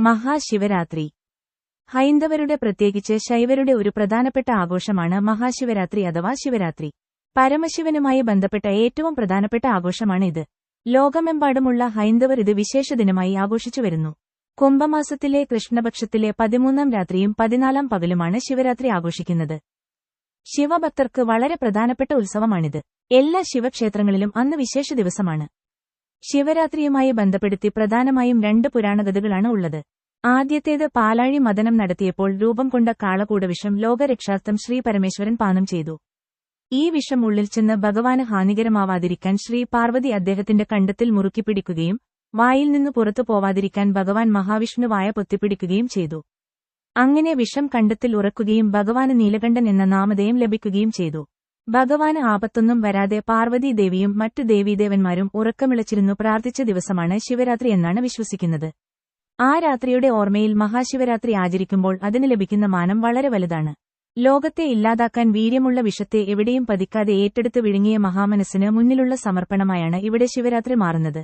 മഹാശിവരാത്രി. ഹൈന്ദവരുടെ പ്രത്യേകിച്ച് ശൈവരുടെ ഒരു പ്രധാനപ്പെട്ട ആഘോഷമാണ് മഹാശിവരാത്രി അഥവാ ശിവരാത്രി. പരമശിവനുമായി ബന്ധപ്പെട്ട ഏറ്റവും പ്രധാനപ്പെട്ട ആഘോഷമാണ് ഇത്. ലോകമെമ്പാടുമുള്ള ഹൈന്ദവർ ഇത് വിശേഷ ദിനമായി ആഘോഷിച്ചു വരുന്നു. കുംഭമാസത്തിലെ കൃഷ്ണപക്ഷത്തിലെ പതിമൂന്നാം രാത്രിയും പതിനാലാം പകലുമാണ് ശിവരാത്രി ആഘോഷിക്കുന്നത്. ശിവഭക്തർക്ക് വളരെ പ്രധാനപ്പെട്ട ഉത്സവമാണിത്. എല്ലാ ശിവക്ഷേത്രങ്ങളിലും അന്ന് വിശേഷ ദിവസമാണ്. ശിവരാത്രിയുമായി ബന്ധപ്പെടുത്തി പ്രധാനമായും രണ്ട് പുരാണകഥകളാണ് ഉള്ളത്. ആദ്യത്തേത് പാലാഴി മദനം നടത്തിയപ്പോൾ രൂപം കൊണ്ട കാളകൂടവിഷം ലോകരക്ഷാർത്ഥം ശ്രീ പരമേശ്വരൻ പാനം ചെയ്തു. ഈ വിഷം ഉള്ളിൽ ചെന്ന് ഭഗവാന് ഹാനികരമാവാതിരിക്കാൻ ശ്രീ പാർവതി അദ്ദേഹത്തിന്റെ കണ്ടത്തിൽ മുറുക്കിപ്പിടിക്കുകയും വായിൽ നിന്ന് പുറത്തു പോവാതിരിക്കാൻ ഭഗവാൻ മഹാവിഷ്ണുവായ പൊത്തിപ്പിടിക്കുകയും ചെയ്തു. അങ്ങനെ വിഷം കണ്ടത്തിൽ ഉറക്കുകയും ഭഗവാന് നീലകണ്ഠൻ എന്ന നാമധേയം ലഭിക്കുകയും ചെയ്തു. ഭഗവാന് ആപത്തൊന്നും വരാതെ പാർവതി ദേവിയും മറ്റു ദേവീദേവന്മാരും ഉറക്കമിളച്ചിരുന്നു പ്രാർത്ഥിച്ച ദിവസമാണ് ശിവരാത്രി എന്നാണ് വിശ്വസിക്കുന്നത്. ആ രാത്രിയുടെ ഓർമ്മയിൽ മഹാശിവരാത്രി ആചരിക്കുമ്പോൾ അതിന് ലഭിക്കുന്ന മാനം വളരെ വലുതാണ്. ലോകത്തെ ഇല്ലാതാക്കാൻ വീര്യമുള്ള വിഷത്തെ എവിടെയും പതിക്കാതെ ഏറ്റെടുത്ത് വിഴുങ്ങിയ മഹാമനസ്സിന് മുന്നിലുള്ള സമർപ്പണമായാണ് ഇവിടെ ശിവരാത്രി മാറുന്നത്.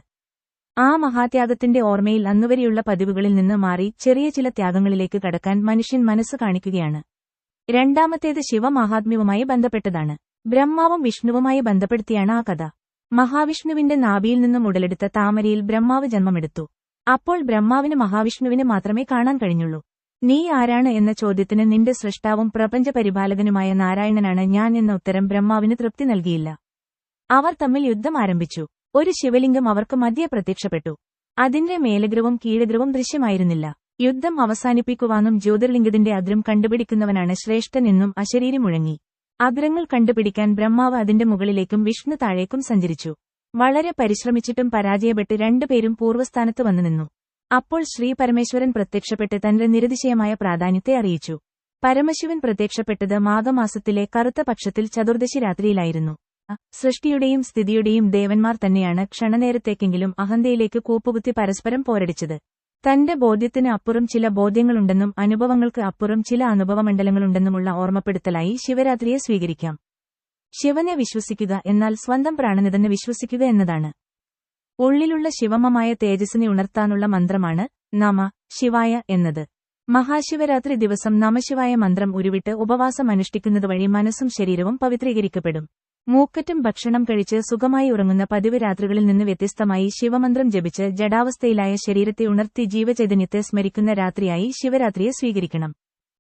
ആ മഹാത്യാഗത്തിന്റെ ഓർമ്മയിൽ അന്നുവരെയുള്ള പതിവുകളിൽ നിന്ന് മാറി ചെറിയ ചില ത്യാഗങ്ങളിലേക്ക് കടക്കാൻ മനുഷ്യൻ മനസ്സ് കാണിക്കുകയാണ്. രണ്ടാമത്തേത് ശിവമഹാത്മ്യവുമായി ബന്ധപ്പെട്ടതാണ്. ബ്രഹ്മാവും വിഷ്ണുവുമായി ബന്ധപ്പെടുത്തിയാണ് ആ കഥ. മഹാവിഷ്ണുവിന്റെ നാഭിയിൽ നിന്നും ഉടലെടുത്ത താമരയിൽ ബ്രഹ്മാവ് ജന്മമെടുത്തു. അപ്പോൾ ബ്രഹ്മാവിന് മഹാവിഷ്ണുവിനെ മാത്രമേ കാണാൻ കഴിഞ്ഞുള്ളൂ. നീ ആരാണ് എന്ന ചോദ്യത്തിന് നിന്റെ സൃഷ്ടാവും പ്രപഞ്ചപരിപാലകനുമായ നാരായണനാണ് ഞാൻ എന്ന ഉത്തരം ബ്രഹ്മാവിന് തൃപ്തി നൽകിയില്ല. അവർ തമ്മിൽ യുദ്ധം ആരംഭിച്ചു. ഒരു ശിവലിംഗം അവർക്ക് മധ്യേ പ്രത്യക്ഷപ്പെട്ടു. അതിന്റെ മേലഗ്രവും കീഴഗ്രവും ദൃശ്യമായിരുന്നില്ല. യുദ്ധം അവസാനിപ്പിക്കുവാനും ജ്യോതിർലിംഗത്തിന്റെ അദ്രം കണ്ടുപിടിക്കുന്നവനാണ് ശ്രേഷ്ഠനെന്നും അശരീരി മുഴങ്ങി അഗ്രങ്ങൾ കണ്ടുപിടിക്കാൻ ബ്രഹ്മാവ് അതിന്റെ മുകളിലേക്കും വിഷ്ണു താഴേക്കും സഞ്ചരിച്ചു. വളരെ പരിശ്രമിച്ചിട്ടും പരാജയപ്പെട്ട് രണ്ടുപേരും പൂർവസ്ഥാനത്ത് വന്നു നിന്നു. അപ്പോൾ ശ്രീ പരമേശ്വരൻ പ്രത്യക്ഷപ്പെട്ട് തന്റെ നിരതിശയമായ പ്രാധാന്യത്തെ അറിയിച്ചു. പരമശിവൻ പ്രത്യക്ഷപ്പെട്ടത് മാഘമാസത്തിലെ കറുത്ത പക്ഷത്തിൽ ചതുർദശി രാത്രിയിലായിരുന്നു. സൃഷ്ടിയുടെയും സ്ഥിതിയുടെയും ദേവന്മാർ തന്നെയാണ് ക്ഷണനേരത്തേക്കെങ്കിലും അഹന്തയിലേക്ക് കൂപ്പുകുത്തി പരസ്പരം പോരടിച്ചത്. തന്റെ ബോധ്യത്തിന് അപ്പുറം ചില ബോധ്യങ്ങളുണ്ടെന്നും അനുഭവങ്ങൾക്ക് അപ്പുറം ചില അനുഭവമണ്ഡലങ്ങളുണ്ടെന്നുമുള്ള ഓർമ്മപ്പെടുത്തലായി ശിവരാത്രിയെ സ്വീകരിക്കാം. ശിവനെ വിശ്വസിക്കുക എന്നാൽ സ്വന്തം പ്രാണനിതന്നെ വിശ്വസിക്കുക എന്നതാണ്. ഉള്ളിലുള്ള ശിവമമായ തേജസ്സിനെ ഉണർത്താനുള്ള മന്ത്രമാണ് നമ ശിവായ എന്നത്. മഹാശിവരാത്രി ദിവസം നമശിവായ മന്ത്രം ഉരുവിട്ട് ഉപവാസം അനുഷ്ഠിക്കുന്നത് വഴി മനസ്സും ശരീരവും പവിത്രീകരിക്കപ്പെടും. മൂക്കറ്റും ഭക്ഷണം കഴിച്ച് സുഖമായി ഉറങ്ങുന്ന പതിവ് രാത്രികളിൽ നിന്ന് വ്യത്യസ്തമായി ശിവമന്ത്രം ജപിച്ച് ജഡാവസ്ഥയിലായ ശരീരത്തെ ഉണർത്തി ജീവചൈതന്യത്തെ സ്മരിക്കുന്ന രാത്രിയായി ശിവരാത്രിയെ സ്വീകരിക്കണം.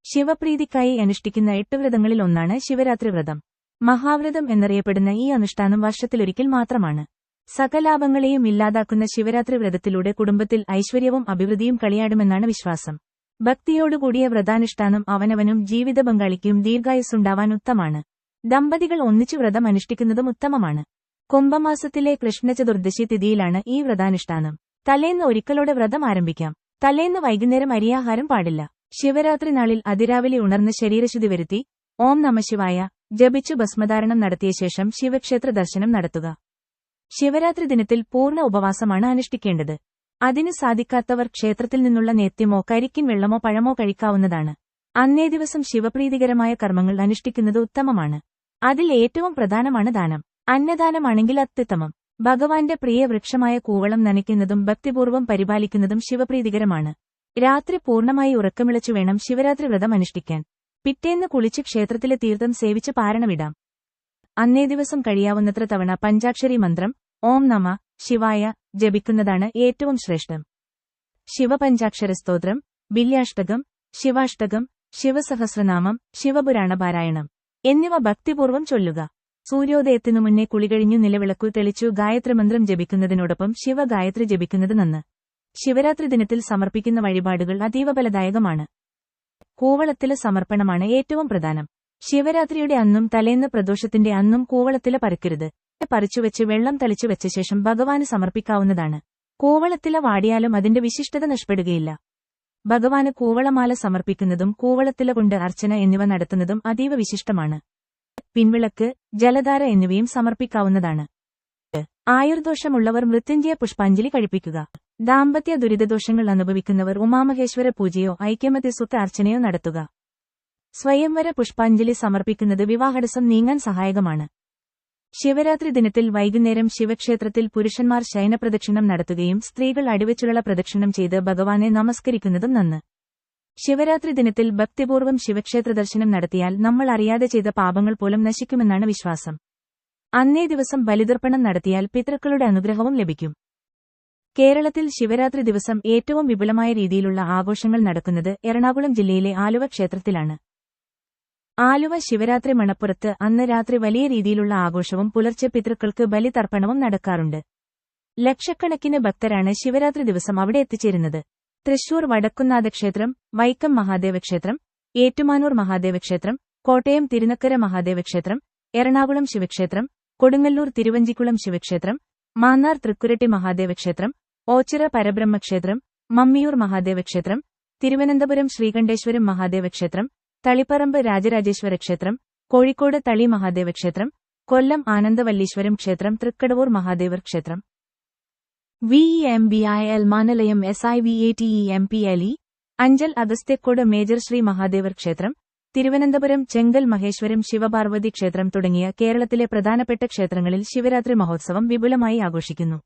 ശിവപ്രീതിക്കായി അനുഷ്ഠിക്കുന്ന എട്ട് വ്രതങ്ങളിൽ ഒന്നാണ് ശിവരാത്രി വ്രതം. മഹാവ്രതം എന്നറിയപ്പെടുന്ന ഈ അനുഷ്ഠാനം വർഷത്തിലൊരിക്കൽ മാത്രമാണ്. സകലാപങ്ങളെയും ഇല്ലാതാക്കുന്ന ശിവരാത്രി വ്രതത്തിലൂടെ കുടുംബത്തിൽ ഐശ്വര്യവും അഭിവൃദ്ധിയും കളിയാടുമെന്നാണ് വിശ്വാസം. ഭക്തിയോടുകൂടിയ വ്രതാനുഷ്ഠാനം അവനവനും ജീവിത പങ്കാളിക്കും ദീർഘായുസ്സുണ്ടാവാൻ ഉത്തമാണ് ദമ്പതികൾ ഒന്നിച്ചു വ്രതം അനുഷ്ഠിക്കുന്നതും ഉത്തമമാണ്. കുംഭമാസത്തിലെ കൃഷ്ണചതുർദശി തിഥിയിലാണ് ഈ വ്രതാനുഷ്ഠാനം. തലേന്ന് ഒരിക്കലോടെ വ്രതം ആരംഭിക്കാം. തലേന്ന് വൈകുന്നേരം അരിയാഹാരം പാടില്ല. ശിവരാത്രി നാളിൽ അതിരാവിലെ ഉണർന്ന് ശരീരശുദ്ധി വരുത്തി ഓം നമശിവായ ജപിച്ചു ഭസ്മധാരണം നടത്തിയ ശേഷം ശിവക്ഷേത്ര ദർശനം നടത്തുക. ശിവരാത്രി ദിനത്തിൽ പൂർണ ഉപവാസമാണ് അനുഷ്ഠിക്കേണ്ടത്. അതിന് സാധിക്കാത്തവർ ക്ഷേത്രത്തിൽ നിന്നുള്ള നേത്യമോ കരിക്കിൻ വെള്ളമോ പഴമോ കഴിക്കാവുന്നതാണ്. അന്നേ ദിവസം ശിവപ്രീതികരമായ കർമ്മങ്ങൾ അനുഷ്ഠിക്കുന്നത് ഉത്തമമാണ്. അതിൽ ഏറ്റവും പ്രധാനമാണ് ദാനം. അന്നദാനമാണെങ്കിൽ അത്യുത്തമം. ഭഗവാന്റെ പ്രിയ വൃക്ഷമായ കൂവളം നനയ്ക്കുന്നതും ഭക്തിപൂർവം പരിപാലിക്കുന്നതും ശിവപ്രീതികരമാണ്. രാത്രി പൂർണമായി ഉറക്കമിളച്ചു വേണം ശിവരാത്രി വ്രതം അനുഷ്ഠിക്കാൻ. പിറ്റേന്ന് കുളിച്ച് ക്ഷേത്രത്തിലെ തീർത്ഥം സേവിച്ച് പാരണമിടാം അന്നേ ദിവസം കഴിയാവുന്നത്ര തവണ പഞ്ചാക്ഷരി മന്ത്രം ഓം നമ ശിവായ ജപിക്കുന്നതാണ് ഏറ്റവും ശ്രേഷ്ഠം. ശിവപഞ്ചാക്ഷര സ്തോത്രം ബില്യാഷ്ടകം ശിവാഷ്ടകം ശിവസഹസ്രനാമം ശിവപുരാണപാരായണം എന്നിവ ഭക്തിപൂർവം ചൊല്ലുക. സൂര്യോദയത്തിനു മുന്നേ കുളികഴിഞ്ഞു നിലവിളക്കു തെളിച്ചു ഗായത്രിമന്ത്രം ജപിക്കുന്നതിനോടൊപ്പം ശിവഗായത്രി ജപിക്കുന്നത് നന്ന്. ശിവരാത്രി ദിനത്തിൽ സമർപ്പിക്കുന്ന വഴിപാടുകൾ അതീവ ഫലദായകമാണ്. കൂവളത്തിലെ സമർപ്പണമാണ് ഏറ്റവും പ്രധാനം. ശിവരാത്രിയുടെ അന്നും തലേന്ന് പ്രദോഷത്തിന്റെ അന്നും കൂവളത്തിലെ പറിക്കരുത് പറിച്ചുവെച്ച് വെള്ളം തളിച്ചു വെച്ച ശേഷം ഭഗവാന് സമർപ്പിക്കാവുന്നതാണ്. കൂവളത്തിലെ വാടിയാലും അതിന്റെ വിശിഷ്ടത നഷ്ടപ്പെടുകയില്ല. ഭഗവാന് കൂവളമാല സമർപ്പിക്കുന്നതും കൂവളത്തില കൊണ്ട് അർച്ചന എന്നിവ നടത്തുന്നതും അതീവ വിശിഷ്ടമാണ്. പിൻവിളക്ക് ജലധാര എന്നിവയും സമർപ്പിക്കാവുന്നതാണ്. ആയുർദോഷമുള്ളവർ മൃത്യുഞ്ജയ പുഷ്പാഞ്ജലി കഴിപ്പിക്കുക. ദാമ്പത്യ ദുരിതദോഷങ്ങൾ അനുഭവിക്കുന്നവർ ഉമാമഹേശ്വര പൂജയോ ഐക്യമത്യ ഐക്യമത്യസുത്ത അർച്ചനയോ നടത്തുക. സ്വയംവര പുഷ്പാഞ്ജലി സമർപ്പിക്കുന്നത് വിവാഹടസം നീങ്ങാൻ സഹായകമാണ്. ശിവരാത്രി ദിനത്തിൽ വൈകുന്നേരം ശിവക്ഷേത്രത്തിൽ പുരുഷന്മാർ ശയനപ്രദക്ഷിണം നടത്തുകയും സ്ത്രീകൾ അടിവച്ചുള്ള പ്രദക്ഷിണം ചെയ്ത് ഭഗവാനെ നമസ്കരിക്കുന്നതും നന്ന്. ശിവരാത്രി ദിനത്തിൽ ഭക്തിപൂർവം ശിവക്ഷേത്ര ദർശനം നടത്തിയാൽ നമ്മൾ അറിയാതെ ചെയ്ത പാപങ്ങൾ പോലും നശിക്കുമെന്നാണ് വിശ്വാസം. അന്നേ ദിവസം ബലിതർപ്പണം നടത്തിയാൽ പിതൃക്കളുടെ അനുഗ്രഹവും ലഭിക്കും. കേരളത്തിൽ ശിവരാത്രി ദിവസം ഏറ്റവും വിപുലമായ രീതിയിലുള്ള ആഘോഷങ്ങൾ നടക്കുന്നത് എറണാകുളം ജില്ലയിലെ ആലുവ ക്ഷേത്രത്തിലാണ്. ആലുവ ശിവരാത്രി മണപ്പുറത്ത് അന്ന് രാത്രി വലിയ രീതിയിലുള്ള ആഘോഷവും പുലർച്ചെ പിതൃക്കൾക്ക് ബലിതർപ്പണവും നടക്കാറുണ്ട്. ലക്ഷക്കണക്കിന് ഭക്തരാണ് ശിവരാത്രി ദിവസം അവിടെ എത്തിച്ചേരുന്നത്. തൃശൂർ വടക്കുന്നാഥ ക്ഷേത്രം വൈക്കം മഹാദേവ ക്ഷേത്രം ഏറ്റുമാനൂർ മഹാദേവ ക്ഷേത്രം കോട്ടയം തിരുനക്കര മഹാദേവ ക്ഷേത്രം എറണാകുളം ശിവക്ഷേത്രം കൊടുങ്ങല്ലൂർ തിരുവഞ്ചിക്കുളം ശിവക്ഷേത്രം മാന്നാർ തൃക്കുരട്ടി മഹാദേവ ക്ഷേത്രം ഓച്ചിറ പരബ്രഹ്മക്ഷേത്രം മമ്മിയൂർ മഹാദേവ ക്ഷേത്രം തിരുവനന്തപുരം ശ്രീകണ്ഠേശ്വരം മഹാദേവ ക്ഷേത്രം തളിപ്പറമ്പ് രാജരാജേശ്വര ക്ഷേത്രം കോഴിക്കോട് തളി മഹാദേവ ക്ഷേത്രം കൊല്ലം ആനന്ദവല്ലീശ്വരം ക്ഷേത്രം തൃക്കടവൂർ മഹാദേവർ ക്ഷേത്രം. V E M B I L മാനലയം S I V A T E M P L E Anchal Agasthyakode major Shri Mahadevar ക്ഷേത്രം തിരുവനന്തപുരം ചെങ്കൽ മഹേശ്വരം ശിവപാർവതി ക്ഷേത്രം തുടങ്ങിയ കേരളത്തിലെ പ്രധാനപ്പെട്ട ക്ഷേത്രങ്ങളിൽ ശിവരാത്രി മഹോത്സവം വിപുലമായി ആഘോഷിക്കുന്നു.